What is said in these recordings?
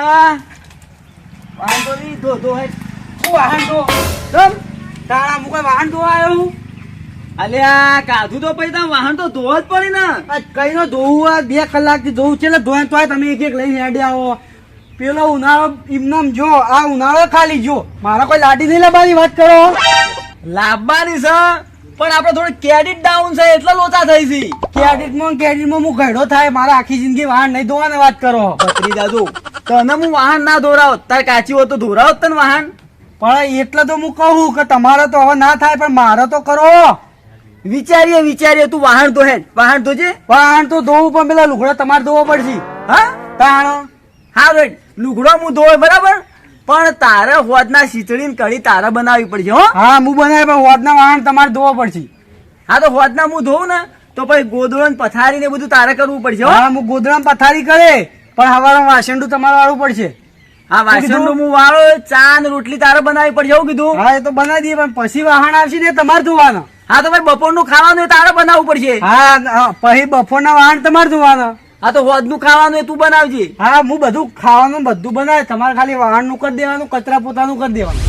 અલ્યા વાહન તો નહીં ધો ધો હે. શું વાહન ધો? તમ તારા વાહન ધોવા આવ્યો હું અલ્યા કાધું તો પછી વાહન તો ધોવા જ પડે ને. આ કઈ નો ધોવું આ બે કલાકથી ધોવું છે એટલે ધોયા તોય તમે એક એક લઈને હેડે આવો. પેલો ઉનાળો ઇમનામ જો આ ઉનાળો ખાલી જો. મારા કોઈ લાડી નહીં લાવવાની વાત કરો. લાવવાની છે? પણ આપણે થોડું ક્રેડિટ ડાઉન છે એટલે લોચા થઈ છે. કેડિટમાં કેડિટમાં હું ઘડો થાય મારા આખી જિંદગી વાહન નહીં ધોવાની વાત કરો. પત્રી દાદુ તને હું વાહન ના ધોરાવ તાર કાચી હોય તો ધોરાવ તને વાહન? પણ એટલે તો હું કહું કે તમારે તો હવે ના થાય પણ મારે તો કરો. વિચારીએ વિચારીએ તું વાહન ધોહે. વાહન ધોજે? વાહન તો ધોવું પણ પેલા લુગડા તમારે ધોવો પડશે. હા? તાણ? હા લુગડો હું ધોય બરાબર? પણ તારે હોદના શીતળી કઢી તારે બનાવવી પડશે હો. હા હું બનાવી પણ હોદના વાહન તમારે ધોવા પડશે. હા તો હોદના હું ધોઉં ને તો પછી ગોદડો પથારી ને બધું તારે કરવું પડશે હા. હું ગોદરામ પથારી કરે પણ હવારે વાસણ તમારે વાળવું પડશે. હા વાસણ હું વાળો ચા ને રોટલી તારે બનાવી પડશે એવું કીધું. હા એ તો બનાવી દઈએ પણ પછી વાહન આવશે ને તમારે ધોવાના. હા તો ભાઈ બપોરનું ખાવાનું તારે બનાવવું પડશે. હા હા, પછી બપોરના વાહન તમારે ધોવાના. હા તો હોદનું ખાવાનું એ તું બનાવજે. હા હું બધું ખાવાનું બધું બનાવે. તમારે ખાલી વાહનનું કરી દેવાનું કચરા પોતાનું કરી દેવાનું.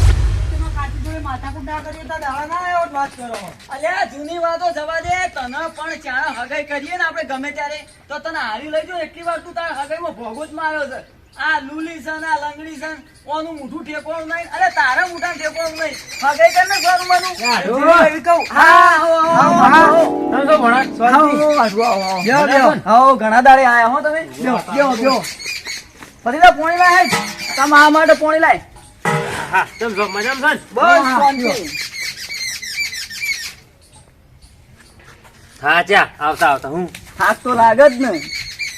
અલ્યા જૂની વાતો જવા દે. તને પણ ચાણ હગાઈ કરીએ ને આપણે ગમે ત્યારે. તો તને હારી લઈ જો એટલી વાર તું તારા હગાઈમાં ભોગો જ માર્યો છે. આ લુલી છે આ લંગડી છે ઓનું મૂઠું ઠેકોણું નહીં અરે તારા મૂઠા ઠેકોણું નહીં હગાઈ ને ઘર એવી કહું. હા. આવો, ઘણા દાડે આયા હો તમે બેહો. ફરીદા પોણી લાય તમે આ માટે પોણી લાય બસ શાંતિ. હા ચા આવતા આવતા હું થાક તો લાગે જ ને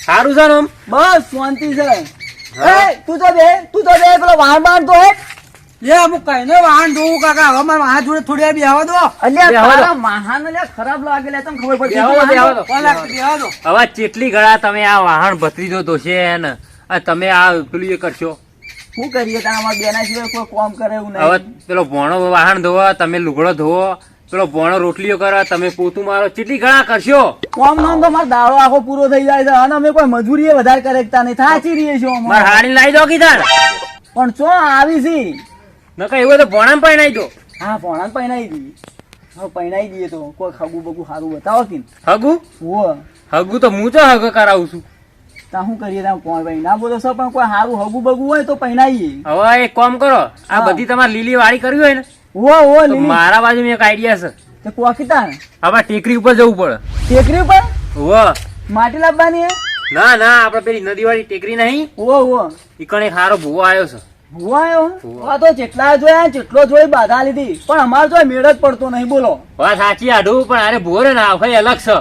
સારું છે ને બસ શાંતિ છે હા. તું તો બે તું તો બે પેલો વાહન બાણ તો હે? લે હું કઈને વાહન ધોવું કાકા? હવે મારા વાહન જોડે થોડી વાર બેહવા દો. અલ્યા દો. વાહન અલ્યા ખરાબ લાગે લે તમને ખબર બેહવા હવે ચેટલી ગળા તમે આ વાહન ભત્રીજો દોશે ને આ તમે આ પેલું એ કરશો. શું કરીએ? તારા અમારા બેના સિવાય કોઈ કોમ કરે એવું હવે પેલો ભોણો વાહન ધોવો તમે લુગડો ધોવો પેલો ભોણો રોટલીઓ કરો તમે પોતું મારો ચીટી ઘણા કરશો? કોમ નામ તો મારો દાડો આખો પૂરો થઈ જાય છે. અને અમે કોઈ મજૂરી વધારે કરેકતા નહીં. થાચી રહીએ છો. મારે હાડી લાવી દો કીધા. પણ ચો આવી છી? નકા એવું તો ભણામ પહેણાઈ દો. હા ભણામ પહેણાઈ દઈએ હવે પહેણાઈ દઈએ તો કોઈ ખગું બગું સારું બતાવો કે હગુ? હો હગુ તો હું તો હગ કરાવું છું? તા શું કરીએ તા કોણ ભાઈ? ના બોલો છો પણ કોઈ સારું હગું બગું હોય તો પહેણાઈએ હવે એક કામ કરો આ બધી તમારે લીલી વાળી કરવી હોય ને. હો ઓ મારા બાજુ એક આઈડિયા છે. તે કોકીતા હવે ટેકરી ઉપર જવું પડે. ટેકરી ઉપર? ઓ માટી લાવવાની ના ના આપડે પેલી નદી વાળી ટેકરી નહીં. ઓ ઓ ઈકણે હારો ભૂવો આવ્યો છે. ભૂવો આવ્યો આ તો જેટલા જોયા જેટલો જોઈ બાધા લીધી. પણ અમારે તો મેળ જ પડતો નહીં બોલો. વાત સાચી આઢું પણ અરે ભૂવો રે ને ભાઈ અલગ છે.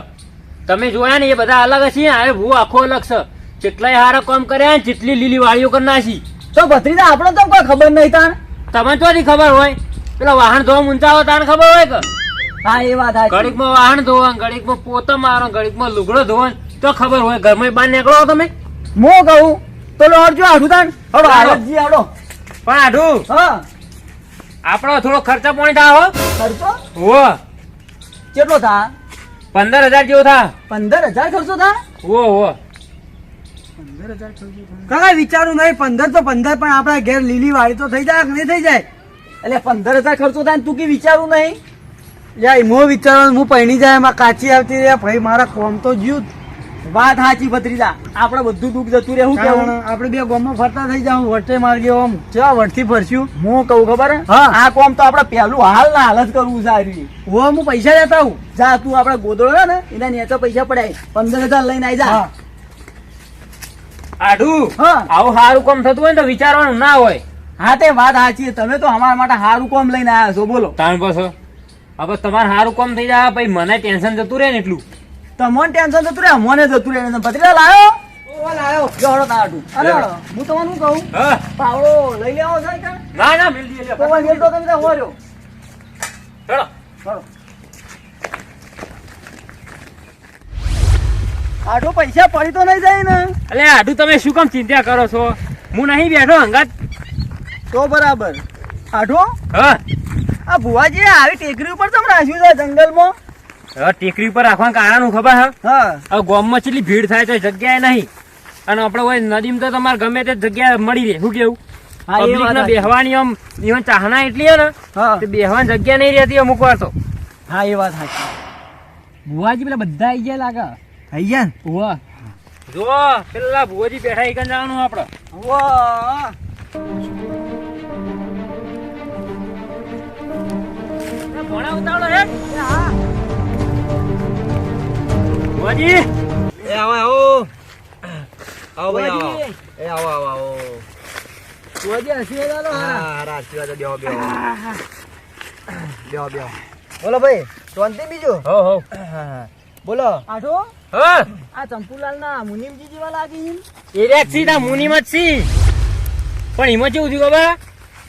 તમે જોયા ને એ બધા અલગ છે અરે ભૂવો આખો અલગ છે. જેટલાય હારા કામ કર્યા જેટલી લીલી વાળીઓ કરી નાખી. તો ભત્રીજા આપણે તો કોઈ ખબર નહીં તાણ. તમને તો ખબર હોય. પેલા વાહન ધોવા હોય તાને ખબર હોય કે? હા એ વાત ઘડીકમાં વાહન ધોવા ઘડીકમાં પોતા મારો ઘડીકમાં લુગડો ધોવા તો ખબર હોય ઘરમાં બહાર નીકળો તમે? મો કહું તો લોડજો આઠું તાણ. હડો હાલો. આડો પણ આઠું હા. આપણો થોડો ખર્ચા પાણી હો. ખર્ચો? હો. કેટલો થા? પંદર હજાર જેવો થા. પંદર હજાર ખર્ચો થા? હો હો. કાકા વિચારું નહીં પંદર તો પંદર પણ આપણા ઘેર લીલી વાળી તો થઈ જાય કે નહીં થઈ જાય? એટલે પંદર હજાર ખર્ચો થાય ને તું કે વિચારું નહીં? યાર હું વિચારો હું પૈણી જાય એમાં કાચી આવતી રહ્યા ભાઈ મારા કોમ તો જ્યું વાત સાચી ભત્રીજા. આપણે બધું દુઃખ જતું રહે હું કેવું? આપણે બે ગામમાં ફરતા થઈ જાવ વટે માર્ગે ઓમ ચા વટથી ફરશું. હું કહું ખબર? હે? હા. આ કોમ તો આપણે પહેલું હાલ ના હાલ જ કરવું સારી. હું હું પૈસા લેતા હું જા તું આપણે ગોદડો ને એના નેચો પૈસા પડાય. પંદર હજાર લઈને આવી જા. હા. આવું સારું કામ થતું હોય ને તો વિચારવાનું ના હોય. હા તે વાત સાચી તમે તો અમારા માટે સારું કોમ લઈને આવ્યા છો બોલો. તાણ પાછો. હવે તમારે સારું કોમ થઈ જાય. ભાઈ મને ટેન્શન જતું રહે ને એટલું. તમને ટેન્શન જતું રહે? મને જતું રહે લાયો? ઓ લાયો. જો તાટું અરે હું તમને શું કહું? પાવડો લઈ લેવો છે કાં? ના ના મિલ તો કોઈ મેલ તો તમે હોર્યો ચલો પૈસા પડી તો નહીં જાય ને. એટલે આઢું તમે શું કામ ચિંતા કરો છો? હું નહીં બેઠો હંગાત. તો બરાબર. આઠો હા. આ ભુવાજી આવી ટેકરી ઉપર તમે રાખ્યું છે જંગલમાં? હવે ટેકરી ઉપર રાખવાનું કારણ હું ખબર હે? હા. હવે ગામમાં કેટલી ભીડ થાય તો જગ્યાએ નહીં. અને આપણે હોય નદીમ તો તમારે ગમે તે જગ્યા મળી રહે. શું કેવું? હા, એ પબ્લિક વાત ને સાચી. બેહવાની આમ ઈવન ચાહના એટલી હે ને હા. તે બેહવાની જગ્યા નહીં રહેતી અમુક વાર તો. હા એ વાત સાચી. ભુવાજી પેલા બધા આઈ ગયા લાગે. થઈ ગયા ને? ભુવા જો પેલા ભુવાજી બેઠા એક જવાનું આપણે. વાહ ભોણા ઉતાવળો હે? ભુવાજી! એ આવો આવો. આવો ભાઈ આવો. એ આવો આવો આવો. ભુવાજી આશીર્વાદ આલો હા. વાત બેહો બેહો. બેહો બેહો. બોલો ભાઈ શાંતિ બીજું? હો હો. બોલો. આઠો? હા. આ ચંપુલાલ ના મુનિમજી જેવા લાગી એ રે ના મુનિમ જ સી પણ એમાં કેવું થયું ખબર?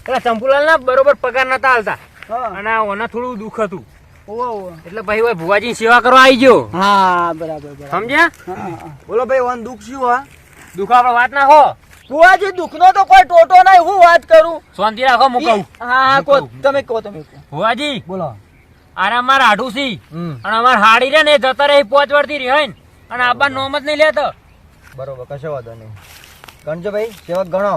પેલા ચંપુલાલ ના બરોબર પગાર નતા હાલતા. અને ઓના થોડું દુઃખ હતું. એટલે ભાઈ હોય ભુવાજી સેવા કરવા આવી ગયો. હા બરાબર સમજ્યા. બોલો ભાઈ ઓન દુઃખ શું હા? દુઃખ આપણે વાત ના હો. ભુવાજી દુઃખનો તો કોઈ ટોટો નહીં હું વાત કરું? શાંતિ રાખો મુકાવું હા હા કો તમે કહો તમે ભુવાજી બોલો. અરે અમાર હાડું સી. હમ. અને અમારે હાડી રે ને જતા રહી પોચ વર્ષથી રહે ને. અને આબા નોમ જ નહીં લેતો. બરોબર કશો વાંધો નહીં. ગણજો ભાઈ સેવક ગણો.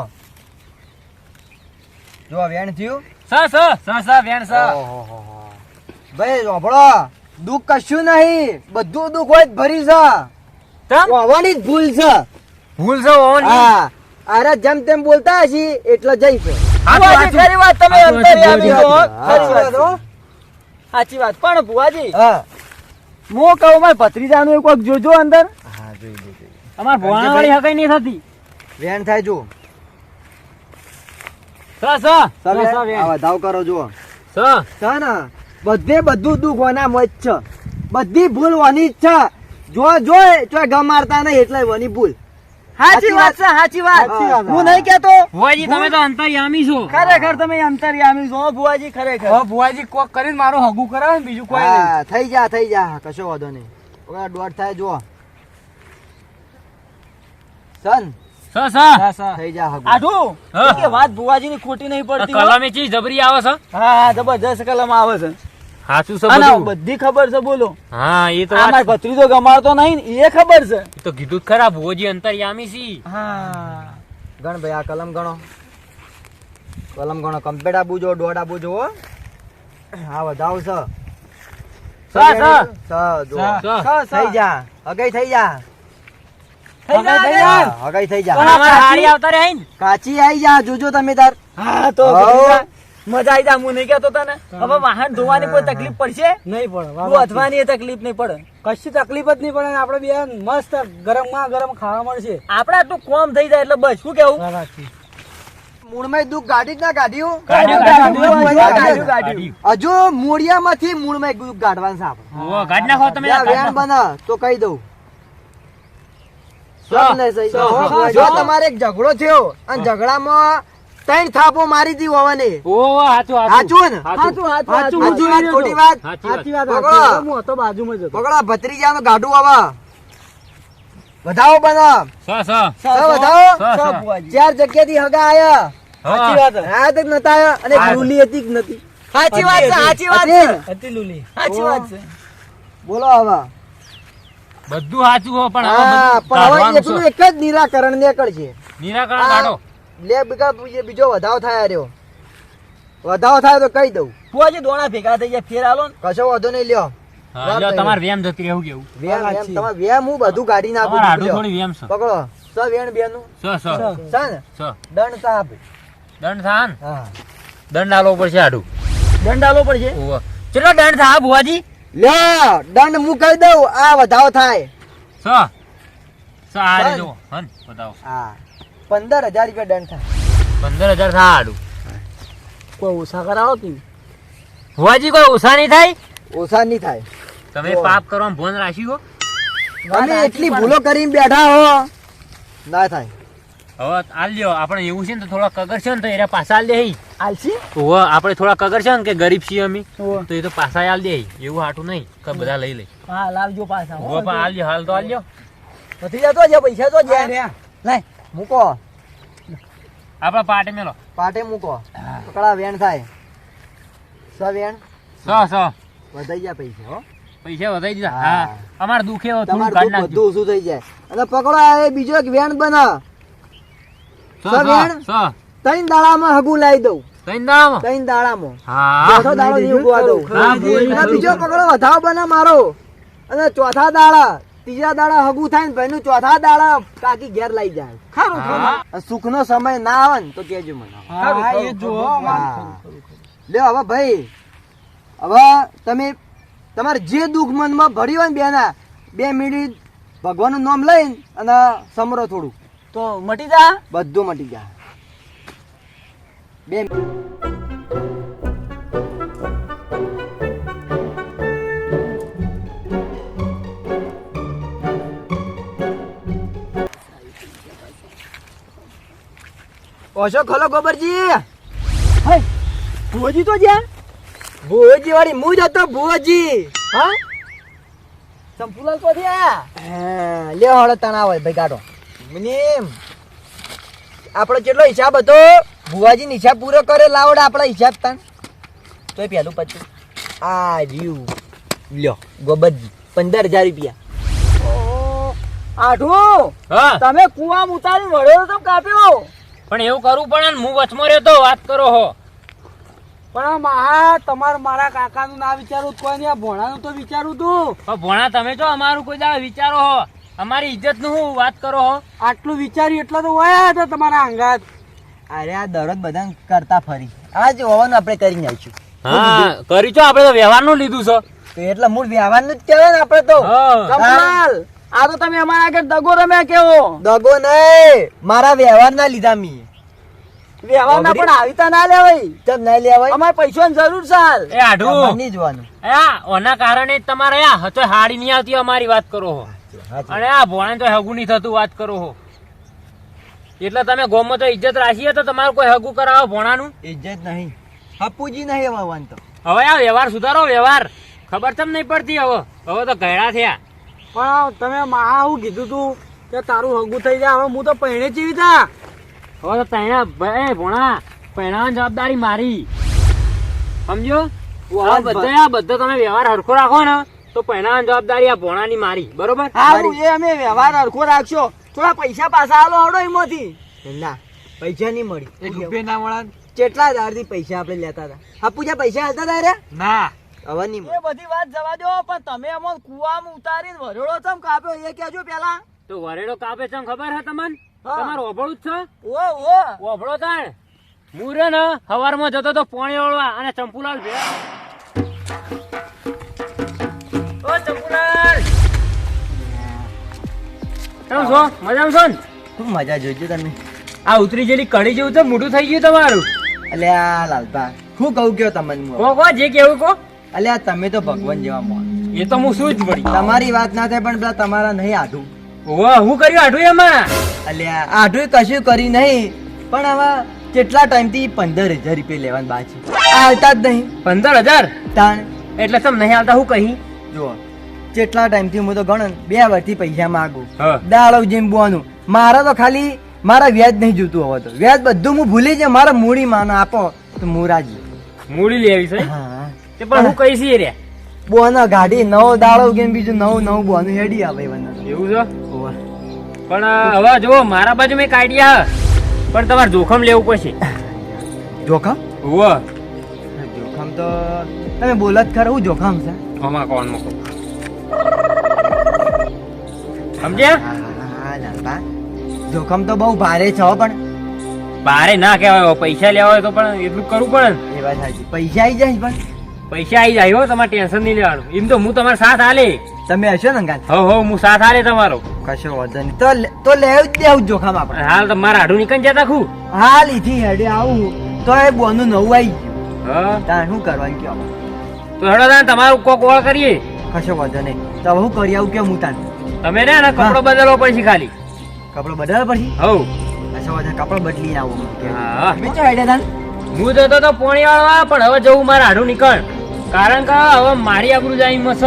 જો વેણ થયું? સા સા સા સા વેણ સા. ભાઈ સાંભળો દુઃખ કશું નહીં. બધું દુઃખ હોય ભરી છે તમ? વાવાની જ ભૂલ છે. ભૂલ છે વાવાની હા. અરે જેમ તેમ બોલતા હશી એટલે જઈ છે ખરી વાત તમે હાચું આવી હાચું. ખરી વાત હા. સાચી વાત. પણ ભુવાજી હા. હું કહું મારે ભત્રીજાનું વખત જોજો અંદર. હા જોઈ લો, જોઈ અમાર ભોણા વાળી હકાઈ નહીં થતી. વેણ થાય જો સ સ સ તમે સ આ વેણ વધાવ કરો જો સ છે ને. બધે બધું દુઃખ ઓના મોજ છે. બધી ભૂલ વાની જ છે. જો જો તો ગમ મારતા નહીં એટલે વાની ભૂલ. સાચી વાત છે સાચી વાત. હું નહીં કેતો ભુવાજી તમે તો અંતરયામી છો. ખરેખર તમે અંતરયામી છો હો, ભુવાજી ખરેખર. ભુવાજી કોક કરીને મારું હગું કરાવે ને બીજું કોઈ થઈ જા થઈ જા. કશો વાંધો નહીં. ઓલા દોઢ થાય જો સન. હા. થઈ જા હગું. આઠું હા. કે વાત ભુવાજીની ખોટી નહીં પડતી. કલમે ચી જબરી આવે છે? હા હા જબરજસ્ત કલમ આવે છે. સાચું છે બધું? બધી ખબર છે બોલો. હા એ તો આ મારો ભત્રીજો ગમાડતો નહીં એ ખબર છે. તો કીધું ખરા ભુવોજી અંતરયામી સી હા. ગણ ભાઈ આ કલમ ગણો. કલમ ગણો. કમ્પ્લેટ આપવું જો દોઢ આપવું જો હા વધાવ છે. સ, સ. સ, જો. સ. થઈ જા. અગઈ થઈ જા, હગાઈ થઈ જા. હા, હગાઈ થઈ પણ જા અમારે હારી આવતા રહે કાચી આઈ જા જોજો તમે તાર. હા તો મજા આવી જા હું નહીં કહેતો તને. હવે વાહન ધોવાની કોઈ તકલીફ પડશે? નહીં તું અથવાની તકલીફ નહીં પડે. કશી તકલીફ જ નહીં પડે આપણે બે મસ્ત ગરમમાં ગરમ ખાવા મળશે. આપડા તું કોમ થઈ જાય એટલે બસ શું કેવું મૂળમાં દુઃખ ગાડી જ ના કાઢ્યું હજુ મૂળિયા માંથી મૂળમાં દુઃખ કાઢવાનું સાહેબ નાખો તમે. બને તો કહી દઉં. જો તમારે એક ઝઘડો થયો અને ઝઘડામાં ત્રણ થાપો મારી દી હોવાને. ઓ, હાચું, હાચું. હાચું ને? સાચું સાચી વાત ખોટી વાત. સાચી વાત. પકડો. પકડો ભત્રીજાનું ગાડું આવા. વધાવો બનો સ, સ. સ, સ. સ, વધાવો ચાર જગ્યા થી હગા આયા. સાચી વાત. છે. તો નતા આયા. અને હા. હતી કે નથી? સાચી વાત છે સાચી વાત હતી છે. ને? હતી લુલી. સાચી વાત બોલો હવે બધું સાચું હો પણ હા પણ હવે કાઢવાનું એક જ નિરાકરણ નીકળશે. નિરાકરણ કાઢો. લે બીજા બીજો વધાવ થાય રહ્યો. વધાવ થાય તો કહી દઉં. ભુવાજી દોણા ભેગા થઈ જાય ફેર આલો કશો વધો નહીં લ્યો. હા, વાત લ્યો, નહીં. તમારે વેમ જતી રહેવું કેવું? વેમ વેમ તમારે વેમ હું બધું કાઢી નાખું હાડું થોડી વેમ છે. પકડો. સ વેણ બેનું. સ, સ. છે ને? સ. દંડ સાહેબ દંડ થા હા. દંડ આલવો પડશે હાડું દંડ આલો પડશે. કેટલો દંડ સાહેબ ભુવાજી? લ્યો દંડ મુકાઈ દઉં આ વધાવ થાય. સો. સો આ સર. રે જો હન બતાવો. હા. પંદર હજાર રૂપિયા દંડ થાય. પંદર હજાર થા આડું. કોઈ ઓછા કરાવો કે ભુવાજી કોઈ ઓછા નહીં થાય? ઓછા નહીં થાય. તમે પાપ કરવામાં ભોન રાખ્યું હો. અમે એટલી ભૂલો કરીને બેઠા હો. ના થાય. હવે આલ લ્યો આપણે એવું છે ને તો થોડા કગર છે ને તો એરા પાછા લે. આલસી? ઓવે, આપણે થોડા કગર છે ને કે ગરીબ છીએ અમે તો એ તો પાછા આલ દે એવું હાટું નહીં કે બધા લઈ લે. હા લાવજો પાછા. હો. પણ આલજો હાલ તો આલજો પછી જતો તો જે પૈસા તો જે લઈ મૂકો. આપણા પાટે મેલો. પાટે મૂકો. પકડા વેણ થાય. સ વેણ? સ સ. વધાઈ ગયા પૈસા હો. પૈસા વધાઈ દીધા. હા. અમાર દુખે થોડું કાઢ કાઢી બધું નાખજો. ઓછું થઈ જાય. અને પકડો એ બીજો એક વેણ બના. સો, વેણ? સો. ત્રણ દાડામાં હગુ લાવી દઉં. ત્રણ દાડામાં? ત્રણ દાડામાં. હા. ચોથો દાડો નહીં ઉગવા દઉં. બીજો પકડો વધાવ બને મારો. અને ચોથા દાડા ત્રીજા દાડા હગું થાય ને ભાઈનું ચોથા દાડા કાકી ઘેર લઈ જાય. ખરું. સુખ નો સમય ના આવે ને તો કેજો મને. હા, એ જુઓ, હા. લ્યો હવે ભાઈ હવે તમે તમારે જે દુઃખ મનમાં ભર્યું હોય ને બેના બે મિનિટ ભગવાનનું નામ લઈને અને સમરો થોડું તો મટી જા? બધું મટી જાય બે ઓછો ખોલો ગોબરજી. ભુવજી તો જ્યાં? ભુવજી વાળી હું જ હતો, ભુવજી. હા? સંપુલાલ તો થયા લે હળો તણાવ ભાઈ કાઢો મિનિમ આપણો કેટલો હિસાબ હતો? ભુવાજી હિસાબ પૂરો કરે લાવડ આપણા હિસાબ તાન તોય પેલું પતું આ જીવ. લ્યો ગોબરજી પંદર હજાર રૂપિયા. આઠું હા. તમે કુવા ઉતારી વળ્યો તો કાપ્યો? પણ એવું કરવું પડે ને હું વચમાં રહેતો તો વાત કરો હો. પણ મહા તમારા મારા કાકાનું ના વિચારું કોઈ નહીં ભોણાનું તો વિચારું તું. પણ ભોણા તમે જો અમારું કોઈ દાડો વિચારો હો. અમારી ઇજ્જતનું હું વાત કરો હો. આટલું વિચાર્યું એટલા તો હોય હતા તમારા અંગાત. અરે આ દરરોજ બધા કરતા ફરી. આજ હોવાનું આપણે કરી નાખીશું હા કરી છો આપણે તો વ્યવહારનું લીધું છે. તો એટલે મૂળ વ્યવહારનું જ કહેવાય ને આપણે તો. કમાલ. આ તો તમે અમારા આગળ દગો રમ્યા કેવો? દગો નહીં. મારા વ્યવહાર ના લીધા મી વ્યવહારના પણ આવીતા ના લેવાય તમ નહીં લેવાય અમારે પૈસાની જરૂર સાલ એ આઢું. નહીં જોવાનું આ ઓના કારણે જ તમારે આ હતો હાડી નહીં આવતી અમારી વાત કરો હો. અને આ ભોણે તો હગું નહીં થતું વાત કરો હો. એટલે તમે ગોમાં તો ઇજ્જત રાખીએ તો તમારું કોઈ હગું કરાવો ભોણાનું? ઇજ્જત નહીં. હપુજી નહીં અમાવાન તો. હવે આ વ્યવહાર સુધારો વ્યવહાર. ખબર તમ નહીં પડતી હવે. હવે તો ઘેડા થયા. પણ તમે મહા હું કીધું તું કે તારું હગું થઈ જાય. હવે હું તો પહેણે ચીવી તા. હવે તો તૈણા ભાઈ ભોણા પહેણાવાની જવાબદારી મારી. સમજો? બધા આ બધા તમે વ્યવહાર હરખો રાખો ને તો પહેણાવાની જવાબદારી આ ભોણાની મારી. બરોબર? હા એ અમે વ્યવહાર હરખો રાખશો. થોડા પૈસા પાછા આલો આવડો એમાંથી. ના પૈસા નહીં મળી. એક રૂપિયા ના મળે કેટલા દાડથી પૈસા આપણે લેતા હતા? હપુજા પૈસા હાલતા હતા રે? ના. હવે નહીં એ બધી વાત જવા દો પણ તમે અમને કુવામાં ઉતારીને વરેડો ચમ કાપ્યો? એ કહેજો પેલા તો વરેડો કાપે છે ખબર હે તમને? હા. તમારું ઓભળું જ છે? ઓ ઓ. ઓભળો તાણ. મુરે ને હવારમાં જતો તો પાણી ઓળવા અને ચંપુલાલ ભેળા. ઓ ચંપુલાલ. કેમ છો? મજામાં છો ને? ખૂબ મજા જોઈજો તમે. આ ઉતરી જેલી કડી જેવું તો મોટું થઈ ગયું તમારું. એટલે આ લાલભા હું કહું કયો તમને કો કો જે કેવું કો. એટલે આ તમે તો ભગવાન જેવા મોણ એ તો હું શું જ પડી તમારી વાત ના થાય પણ પેલા તમારા નહીં આઢું. ઓ હું કર્યું આઢું એમાં? એટલે આઢું કશું કરી નહીં પણ હવે કેટલા ટાઈમથી પંદર હજાર રૂપિયા લેવાનું બાકી. આ હાલતા જ નહીં. પંદર હજાર? તાણ. એટલે તમે નહીં આવતા હું કહી. જુઓ કેટલા ટાઈમથી હું તો ગણ બે વર્ષથી પૈસા માંગુ. દાડો જેમ બોવાનું. મારા તો ખાલી મારા વ્યાજ નહીં જોતું હવે તો. વ્યાજ બધું હું ભૂલી જાય મારા મૂડી માનો આપો તો હું રાજી મૂડી લેવી છે તે પણ હું કઈ છીએ રે. બોનો ગાડી નવો દાડો કેમ બીજું નવું નવું બોનું હેડી આવે એવું છે? પણ હવે જો મારા બાજુ મેં કાઢ્યા પણ તમારે જોખમ લેવું પડશે. જોખમ? હોવ. જોખમ તો તમે બોલત ખરા જોખમ છે? આમાં કોણ મૂકો સમજ્યા? જોખમ તો બહુ ભારે છે પણ ભારે ના કહેવાય હવે પૈસા લેવા હોય તો પણ એટલું કરવું પડે ને. એ વાત સાચી. પૈસા આવી જાય પણ. પૈસા આવી જાય હો તમારે ટેન્શન નહીં લેવાનું. એમ તો હું તમારો સાથ હાલે તમે હશો ને ગાલ હો હો હું સાથ હાલે તમારો. કશો વાંધો નહીં. તો તો લેવું જ દેવું જોખમ આપણે. હાલ તો મારા હાડું નીકળી જતા ખું. હાલ લીધી હેડે આવું. તો એ બોનું નવું આવી ગયું. હા? તાર શું કરવાનું કયો? તો હેડો તાન તમારું કોક ઓળ કરીએ. કશો વાંધો નહીં. તો હું કરી આવું કે હું તાન તમે ને ને કપડો બદલવો પડશે ખાલી. કપડો બદલાવ પડશે? હવ કપડો બદલી આવો હા. તમે ચો હેડે હું જતો તો પોણી વાળવા પણ હવે જવું મારા હાડું નીકળ. કારણ કે હવે મારી આબરૂ જાય મસ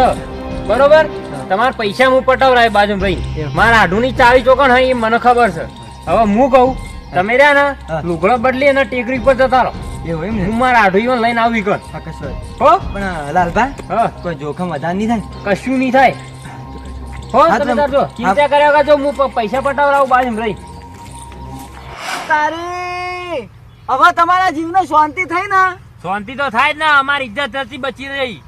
બરોબર? તમારા પૈસા હું પટાવરાય બાજુ ભાઈ. મારા હાડું ની ચાવી ચોકણ એ મને ખબર છે. હવે હું કહું તમે રહ્યા ને. લુગડો બદલી અને ટેકરી પર જતા રહો. હું મારા આઢું લઈને આવી કર હા, પણ લાલભા કોઈ જોખમ વધારે નહીં થાય? કશું નહીં થાય. હો તમે તમે- કરજો ચિંતા કર્યા કરજો હું પૈસા પટાવડાવું બાજુ રહી. તારી! હવે તમારા જીવને શાંતિ થઈ ને? શાંતિ તો થાય જ ને અમારી ઇજ્જત બચી રહી.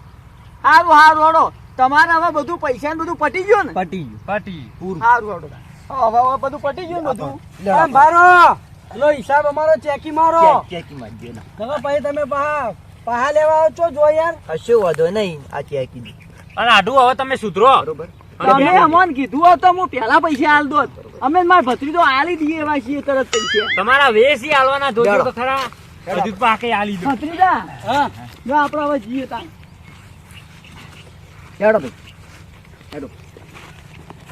હારું હડો તમારે હવે બધું પૈસા બધું પટી ગયું ને? પટી ગયું. પટી. પૂરું. સારું હડો હવે હવે બધું પટી ગયું બધું? લ્યો, ભારો લો હિસાબ અમારો ચેકી મારો. ચેક- ના. હવે પછી તમે પહા પહા લેવા આવો છો જો યાર. કશો વાંધો નહીં આ ચેકી. અને આઢું હવે તમે સુધરો. બરોબર. તમે અમને કીધું હોત તો હું પેલા પૈસા હાલ દોત અમે મારા ભત્રીજો આલી દઈએ એવા છીએ તરત પૈસા. તમારા વેસી હાલવાના જોજો તો ખરા. બધું પાકે આલી દો. ભત્રીજા હા. જો આપણે હવે જઈએ તા હેડો ભાઈ.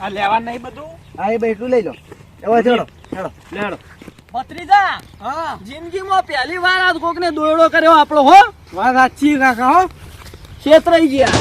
આ લેવા નહીં બધું? હા એ ભાઈ એટલું લઈ લો. હવે ચડો હેડો લેડો ભત્રીજા હા. જિંદગીમાં પહેલી વાર આ કોકને દોરડો કર્યો આપણો હો? વાત સાચી કાકા હો. છેતરાઈ ગયા.